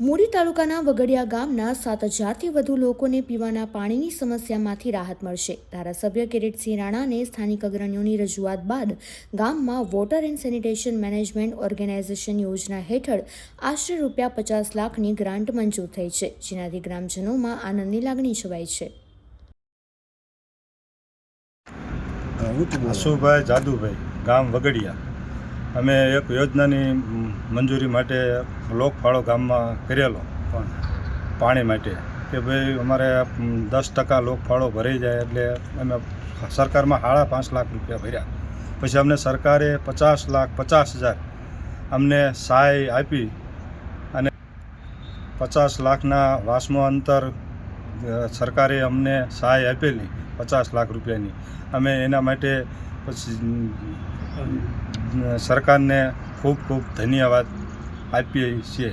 મૂડી તાલુકાના વગડિયા ગામના સાત હજારથી વધુ લોકોને પીવાના પાણીની સમસ્યામાંથી રાહત મળશે. ધારાસભ્ય કિરીટસિંહ રાણાને સ્થાનિક અગ્રણીઓની રજૂઆત બાદ ગામમાં water and sanitation management organisation યોજના હેઠળ આશરે રૂપિયા પચાસ લાખની ગ્રાન્ટ મંજૂર થઈ છે, જેનાથી ગ્રામજનોમાં આનંદની લાગણી છવાઈ છે. જાદુભાઈ, ગામ વગડિયા. અમે એક યોજનાની મંજૂરી માટે લોકફાળો ગામમાં કરેલો પણ પાણી માટે કે ભાઈ અમારે દસ ટકા લોકફાળો ભરાઈ જાય એટલે અમે સરકારમાં સાડા પાંચ લાખ રૂપિયા ભર્યા. પછી અમને સરકારે પચાસ લાખ, પચાસ હજાર અમને સહાય આપી અને પચાસ લાખના વાસમો અંતર સરકારે અમને સહાય આપેલી પચાસ લાખ રૂપિયાની. અમે એના માટે પછી સરકારને ખૂબ ખૂબ ધન્યવાદ આપીએ છીએ.